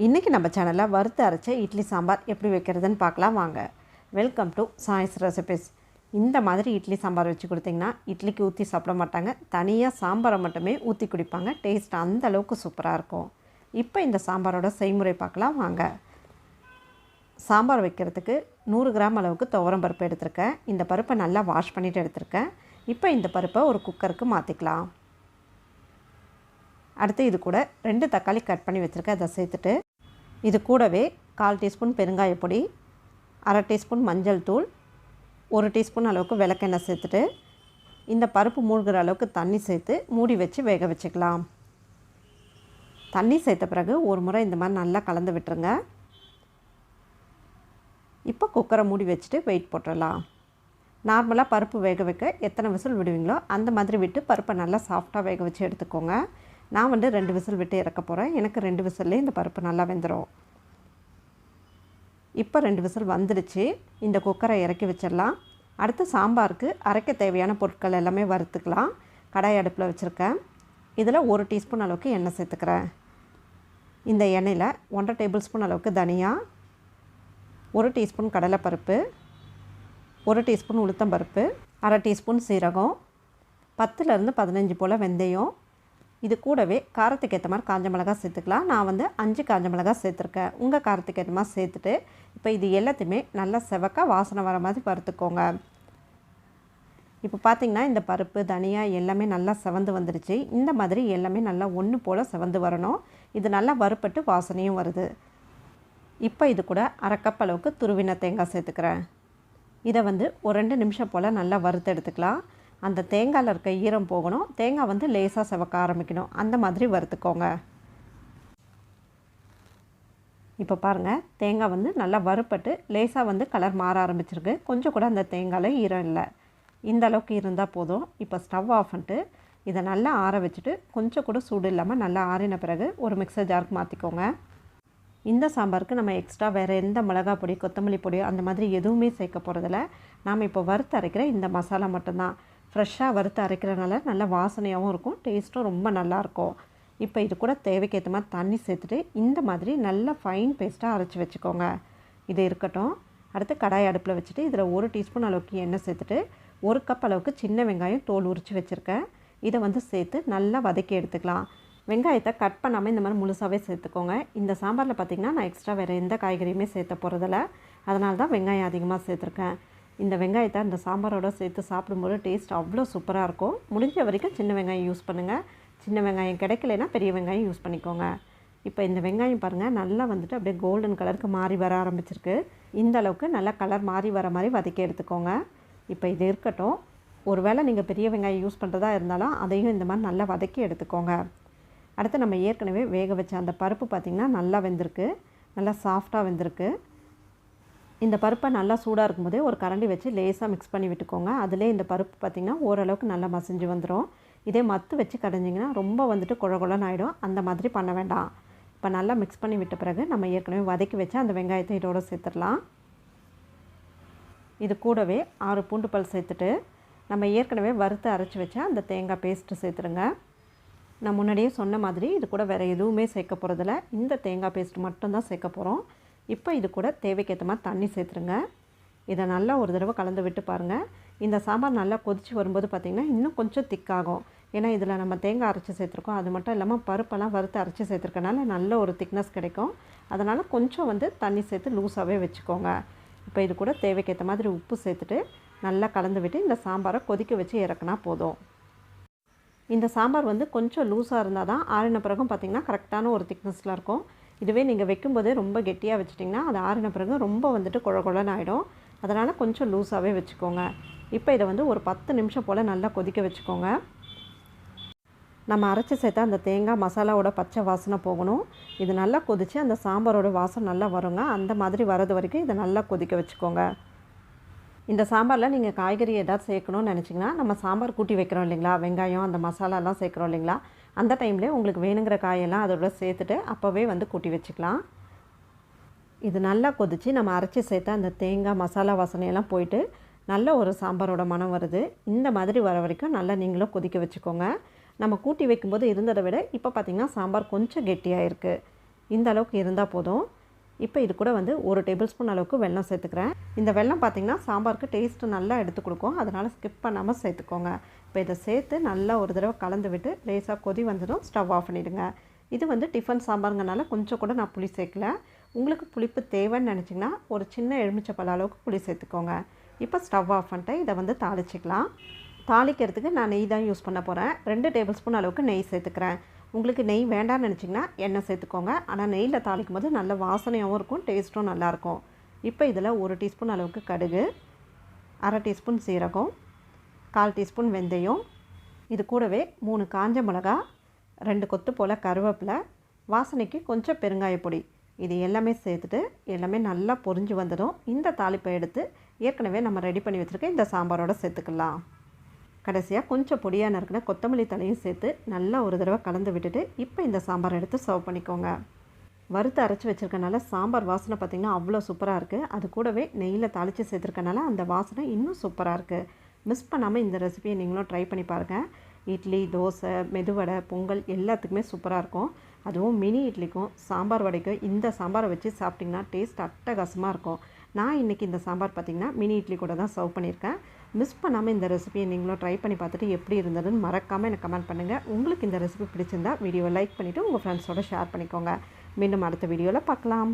இன்றைக்கி நம்ம சேனலில் வறுத்து அரைச்ச இட்லி சாம்பார் எப்படி வைக்கிறதுன்னு பார்க்கலாம் வாங்க. வெல்கம் டு சாய்ஸ் ரெசிபிஸ் இந்த மாதிரி இட்லி சாம்பார் வச்சு கொடுத்தீங்கன்னா இட்லிக்கு ஊற்றி சாப்பிட மாட்டாங்க. தனியாக சாம்பாரை மட்டுமே ஊற்றி குடிப்பாங்க. டேஸ்ட் அந்த அளவுக்கு சூப்பராக இருக்கும். இப்போ இந்த சாம்பாரோட செய்முறை பார்க்கலாம் வாங்க. சாம்பார் வைக்கிறதுக்கு நூறு கிராம் அளவுக்கு துவரம் பருப்பு எடுத்திருக்கேன். இந்த பருப்பை நல்லா வாஷ் பண்ணிவிட்டு எடுத்திருக்கேன். இப்போ இந்த பருப்பை ஒரு குக்கருக்கு மாற்றிக்கலாம் அடுத்து இது கூட ரெண்டு தக்காளி கட் பண்ணி வச்சுருக்கேன். அதை சேர்த்துட்டு இது கூடவே கால் டீஸ்பூன் பெருங்காய பொடி அரை டீஸ்பூன் மஞ்சள் தூள் ஒரு டீஸ்பூன் அளவுக்கு விளக்கெண்ணெய் சேர்த்துட்டு இந்த பருப்பு மூழ்கிற அளவுக்கு தண்ணி சேர்த்து மூடி வச்சு வேக வச்சுக்கலாம். தண்ணி சேர்த்த பிறகு ஒரு முறை இந்த மாதிரி நல்லா கலந்து விட்டுருங்க. இப்போ குக்கரை மூடி வச்சுட்டு வெயிட் போட்டுடலாம். நார்மலாக பருப்பு வேக வைக்க எத்தனை விசில் விடுவீங்களோ அந்த மாதிரி விட்டு பருப்பை நல்லா சாஃப்டாக வேக வச்சு எடுத்துக்கோங்க. நான் வந்து ரெண்டு விசில் விட்டு இறக்க போகிறேன் எனக்கு ரெண்டு விசில்லே இந்த பருப்பு நல்லா வெந்துடும் இப்போ ரெண்டு விசில் வந்துடுச்சு. இந்த குக்கரை இறக்கி வச்சிடலாம். அடுத்து சாம்பாருக்கு அரைக்க தேவையான பொருட்கள் எல்லாமே வறுத்துக்கலாம். கடாய் அடுப்பில் வச்சுருக்கேன். இதில் ஒரு டீஸ்பூன் அளவுக்கு எண்ணெய் சேர்த்துக்கிறேன். இந்த எண்ணெயில் ஒன்றரை டேபிள் ஸ்பூன் அளவுக்கு தனியா ஒரு டீஸ்பூன் கடலைப்பருப்பு ஒரு டீஸ்பூன் உளுத்தம்பருப்பு அரை டீஸ்பூன் சீரகம் பத்துலேருந்து பதினஞ்சு போல் வெந்தயம் இது கூடவே காரத்துக்கு ஏற்ற மாதிரி காஞ்ச மிளகா சேர்த்துக்கலாம். நான் வந்து அஞ்சு காஞ்ச மிளகா சேர்த்துருக்கேன். உங்கள் காரத்துக்கு ஏற்ற மாதிரி சேர்த்துட்டு இப்போ இது எல்லாத்தையுமே நல்லா செவக்க வாசனை வர மாதிரி வறுத்துக்கோங்க. இப்போ பார்த்திங்கன்னா இந்த பருப்பு தனியா எல்லாமே நல்லா செவந்து வந்துடுச்சு இந்த மாதிரி எல்லாமே நல்லா ஒன்று போல் செவந்து வரணும். இது நல்லா வறுப்பட்டு வாசனையும் வருது. இப்போ இது கூட அரை கப் அளவுக்கு துருவின தேங்காய் சேர்த்துக்கிறேன். இதை வந்து ஒரு ரெண்டு நிமிஷம் போல் நல்லா வறுத்து எடுத்துக்கலாம். அந்த தேங்காயில் இருக்க ஈரம் போகணும். தேங்காய் வந்து லேசாக செவக்க ஆரம்பிக்கணும். அந்த மாதிரி வறுத்துக்கோங்க. இப்போ பாருங்கள் தேங்காய் வந்து நல்லா வறுப்பட்டு லேசாக வந்து கலர் மாற ஆரம்பிச்சிருக்கு. கொஞ்சம் கூட அந்த தேங்காயில் ஈரம் இல்லை. இந்த அளவுக்கு இருந்தால் போதும். இப்போ ஸ்டவ் ஆஃப் பண்ணிட்டு இதை நல்லா ஆற வச்சுட்டு கொஞ்சம் கூட சூடு இல்லாமல் நல்லா ஆறின பிறகு ஒரு மிக்சர் ஜாருக்கு மாற்றிக்கோங்க இந்த சாம்பாருக்கு நம்ம எக்ஸ்ட்ரா வேறு எந்த மிளகா பொடி கொத்தமல்லி பொடி அந்த மாதிரி எதுவுமே சேர்க்க போகிறதில்ல நாம் இப்போ வறுத்து அரைக்கிற இந்த மசாலா மட்டும்தான். ஃப்ரெஷ்ஷாக வறுத்து அரைக்கிறனால நல்ல வாசனையாகவும் இருக்கும் டேஸ்ட்டும் ரொம்ப நல்லாயிருக்கும். இப்போ இது கூட தேவைக்கேற்ற மாதிரி தண்ணி சேர்த்துட்டு இந்த மாதிரி நல்ல ஃபைன் பேஸ்ட்டாக அரைச்சி வச்சுக்கோங்க. இது இருக்கட்டும். அடுத்து கடாய் அடுப்பில் வச்சுட்டு இதில் ஒரு டீஸ்பூன் அளவுக்கு எண்ணெய் சேர்த்துட்டு ஒரு கப் அளவுக்கு சின்ன வெங்காயம் தோல் உரித்து வச்சுருக்கேன். இதை வந்து சேர்த்து நல்லா வதக்கி எடுத்துக்கலாம். வெங்காயத்தை கட் பண்ணாமல் இந்த மாதிரி முழுசாகவே சேர்த்துக்கோங்க. இந்த சாம்பாரில் பார்த்திங்கன்னா நான் எக்ஸ்ட்ரா வேறு எந்த காய்கறியுமே சேர்த்த போகிறதில்ல. அதனால தான் வெங்காயம் அதிகமாக சேர்த்துருக்கேன். இந்த வெங்காயத்தை அந்த சாம்பாரோட சேர்த்து சாப்பிடும்போது டேஸ்ட் அவ்வளோ சூப்பராக இருக்கும். முடிஞ்ச வரைக்கும் சின்ன வெங்காயம் யூஸ் பண்ணுங்கள் சின்ன வெங்காயம் கிடைக்கலனா பெரிய வெங்காயம் யூஸ் பண்ணிக்கோங்க. இப்போ இந்த வெங்காயம் பாருங்கள் நல்லா வந்துட்டு அப்படியே கோல்டன் கலருக்கு மாறி வர ஆரம்பிச்சிருக்கு. இந்த அளவுக்கு நல்லா கலர் மாறி வர மாதிரி வதக்கி எடுத்துக்கோங்க. இப்போ இது இருக்கட்டும். ஒருவேளை நீங்கள் பெரிய வெங்காயம் யூஸ் பண்ணுறதா இருந்தாலும் அதையும் இந்த மாதிரி நல்லா வதக்கி எடுத்துக்கோங்க. அடுத்து நம்ம ஏற்கனவே வேக வச்ச அந்த பருப்பு பார்த்திங்கன்னா நல்லா வெந்திருக்கு. நல்லா சாஃப்டாக வெந்திருக்கு. இந்த பருப்பை நல்லா சூடாக இருக்கும்போதே ஒரு கரண்டி வச்சு லேசாக மிக்ஸ் பண்ணி விட்டுக்கோங்க. அதிலே இந்த பருப்பு பார்த்திங்கன்னா ஓரளவுக்கு நல்லா மசிஞ்சு வந்துடும் இதே மத்து வச்சு கடைஞ்சிங்கன்னா ரொம்ப வந்துட்டு குழ குழன்னு ஆகிடும் அந்த மாதிரி பண்ண வேண்டாம். இப்போ நல்லா மிக்ஸ் பண்ணி விட்ட பிறகு நம்ம ஏற்கனவே வதக்கி வச்சு அந்த வெங்காயத்தை இதோடு சேர்த்துடலாம். இது கூடவே ஆறு பூண்டு பல் சேர்த்துட்டு நம்ம ஏற்கனவே வறுத்து அரைச்சி வச்சா அந்த தேங்காய் பேஸ்ட்டு சேர்த்துருங்க. நான் முன்னாடியே சொன்ன மாதிரி இது கூட வேறு எதுவுமே சேர்க்க போகிறதில்ல இந்த தேங்காய் பேஸ்ட் மட்டும்தான் சேர்க்க போகிறோம் இப்போ இது கூட தேவைக்கேற்ற மாதிரி தண்ணி சேர்த்துருங்க. இதை நல்லா ஒரு தடவை கலந்து விட்டு பாருங்கள் இந்த சாம்பார் நல்லா கொதித்து வரும்போது பார்த்திங்கன்னா இன்னும் கொஞ்சம் திக்காகும். ஏன்னா இதில் நம்ம தேங்காய் அரைச்சி சேர்த்துருக்கோம். அது மட்டும் இல்லாமல் பருப்பெல்லாம் வறுத்து அரைச்சி சேர்த்துருக்கனால நல்ல ஒரு திக்னஸ் கிடைக்கும். அதனால் கொஞ்சம் வந்து தண்ணி சேர்த்து லூஸாகவே வச்சுக்கோங்க. இப்போ இது கூட தேவைக்கேற்ற மாதிரி உப்பு சேர்த்துட்டு நல்லா கலந்து விட்டு இந்த சாம்பாரை கொதிக்க வச்சு இறக்குனா போதும். இந்த சாம்பார் வந்து கொஞ்சம் லூஸாக இருந்தால் தான் ஆறின பிறகும் பார்த்திங்கன்னா கரெக்டான ஒரு திக்னஸில் இருக்கும். இதுவே நீங்கள் வைக்கும்போதே ரொம்ப கெட்டியாக வச்சிட்டிங்கன்னா அது ஆறின பிறகு ரொம்ப வந்துட்டு குழ குழன்னு ஆகிடும் அதனால் கொஞ்சம் லூஸாகவே வச்சுக்கோங்க. இப்போ இதை வந்து ஒரு பத்து நிமிஷம் போல் நல்லா கொதிக்க வச்சுக்கோங்க. நம்ம அரைச்சி சேர்த்தா அந்த தேங்காய் மசாலாவோட பச்சை வாசனை போகணும். இது நல்லா கொதித்து அந்த சாம்பாரோட வாசம் நல்லா வருங்க. அந்த மாதிரி வரது வரைக்கும் இதை நல்லா கொதிக்க வச்சுக்கோங்க. இந்த சாம்பாரில் நீங்கள் காய்கறி ஏதாவது சேர்க்கணும்னு நினச்சிங்கன்னா நம்ம சாம்பார் கூட்டி வைக்கிறோம் இல்லைங்களா? வெங்காயம் அந்த மசாலாலாம் சேர்க்குறோம் இல்லைங்களா? அந்த டைம்லேயே உங்களுக்கு வேணுங்கிற காயெல்லாம் அதோட சேர்த்துட்டு அப்போவே வந்து கூட்டி வச்சுக்கலாம். இது நல்லா கொதித்து நம்ம அரைச்சி சேர்த்த அந்த தேங்காய் மசாலா வாசனையெல்லாம் போயிட்டு நல்ல ஒரு சாம்பாரோட மனம் வருது. இந்த மாதிரி வர வரைக்கும் நல்லா நீங்களும் கொதிக்க வச்சுக்கோங்க. நம்ம கூட்டி வைக்கும்போது இருந்ததை விட இப்போ பார்த்திங்கன்னா சாம்பார் கொஞ்சம் கெட்டியாக இருக்குது இந்த அளவுக்கு இருந்தால் போதும். இப்போ இது கூட வந்து ஒரு டேபிள் ஸ்பூன் அளவுக்கு வெல்லம் சேர்த்துக்கிறேன். இந்த வெல்லம் பார்த்திங்கன்னா சாம்பாருக்கு டேஸ்ட்டு நல்லா எடுத்து கொடுக்கும். அதனால் ஸ்கிப் பண்ணாமல் சேர்த்துக்கோங்க. இப்போ இதை சேர்த்து நல்லா ஒரு தடவை கலந்து விட்டு லேசாக கொதி வந்ததும் ஸ்டவ் ஆஃப் பண்ணிவிடுங்க இது வந்து டிஃபன் சாம்பாருங்கனால கொஞ்சம் கூட நான் புளி சேர்க்கல. உங்களுக்கு புளிப்பு தேவைன்னு நினச்சிங்கன்னா ஒரு சின்ன எலுமிச்சப்பழ அளவுக்கு புளி சேர்த்துக்கோங்க. இப்போ ஸ்டவ் ஆஃப் பண்ணிட்டு இதை வந்து தாளிச்சிக்கலாம். தாளிக்கிறதுக்கு நான் நெய் தான் யூஸ் பண்ண போகிறேன் ரெண்டு டேபிள் ஸ்பூன் அளவுக்கு நெய் சேர்த்துக்கிறேன். உங்களுக்கு நெய் வேண்டாம்னு நினச்சிங்கன்னா எண்ணெய் சேர்த்துக்கோங்க. ஆனால் நெய்யில் தாளிக்கும் போது நல்ல வாசனையாகவும் இருக்கும் டேஸ்ட்டும் நல்லாயிருக்கும். இப்போ இதில் ஒரு டீஸ்பூன் அளவுக்கு கடுகு அரை டீஸ்பூன் சீரகம் கால் டீஸ்பூன் வெந்தயம் இது கூடவே மூணு காஞ்ச மிளகா ரெண்டு கொத்து போல் கருவேப்பிலை வாசனைக்கு கொஞ்சம் பெருங்காய பொடி. இது எல்லாமே சேர்த்துட்டு எல்லாமே நல்லா பொரிஞ்சு வந்ததும் இந்த தாளிப்பை எடுத்து ஏற்கனவே நம்ம ரெடி பண்ணி வச்சுருக்க இந்த சாம்பாரோட சேர்த்துக்கலாம். கடைசியாக கொஞ்சம் பொடியாக நறுக்கின கொத்தமல்லி தலையும் சேர்த்து நல்லா ஒரு தடவை கலந்து விட்டுட்டு இப்போ இந்த சாம்பார் எடுத்து சர்வ் பண்ணிக்கோங்க. வறுத்து அரைச்சி வச்சுருக்கனால சாம்பார் வாசனை பார்த்திங்கன்னா அவ்வளோ சூப்பராக இருக்குது அது கூடவே நெய்யில் தாளித்து சேர்த்துருக்கனால அந்த வாசனை இன்னும் சூப்பராக இருக்குது மிஸ் பண்ணாமல் இந்த ரெசிபியை நீங்களும் ட்ரை பண்ணி பாருங்கள் இட்லி தோசை மெதுவடை பொங்கல் எல்லாத்துக்குமே சூப்பராக இருக்கும். அதுவும் மினி இட்லிக்கும் சாம்பார் வடைக்கும் இந்த சாம்பாரை வச்சு சாப்பிட்டிங்கன்னா டேஸ்ட் அட்டகாசமாக இருக்கும். நான் இன்றைக்கி இந்த சாம்பார் பார்த்திங்கன்னா மினி இட்லி கூட தான் சர்வ் பண்ணியிருக்கேன். மிஸ் பண்ணாமல் இந்த ரெசிபியை நீங்களும் ட்ரை பண்ணி பார்த்துட்டு எப்படி இருந்ததுன்னு மறக்காமல் எனக்கு கமெண்ட் பண்ணுங்கள் உங்களுக்கு இந்த ரெசிபி பிடிச்சிருந்தா வீடியோவை லைக் பண்ணிவிட்டு உங்கள் ஃப்ரெண்ட்ஸோட ஷேர் பண்ணிக்கோங்க. மீண்டும் அடுத்த வீடியோவில் பார்க்கலாம்.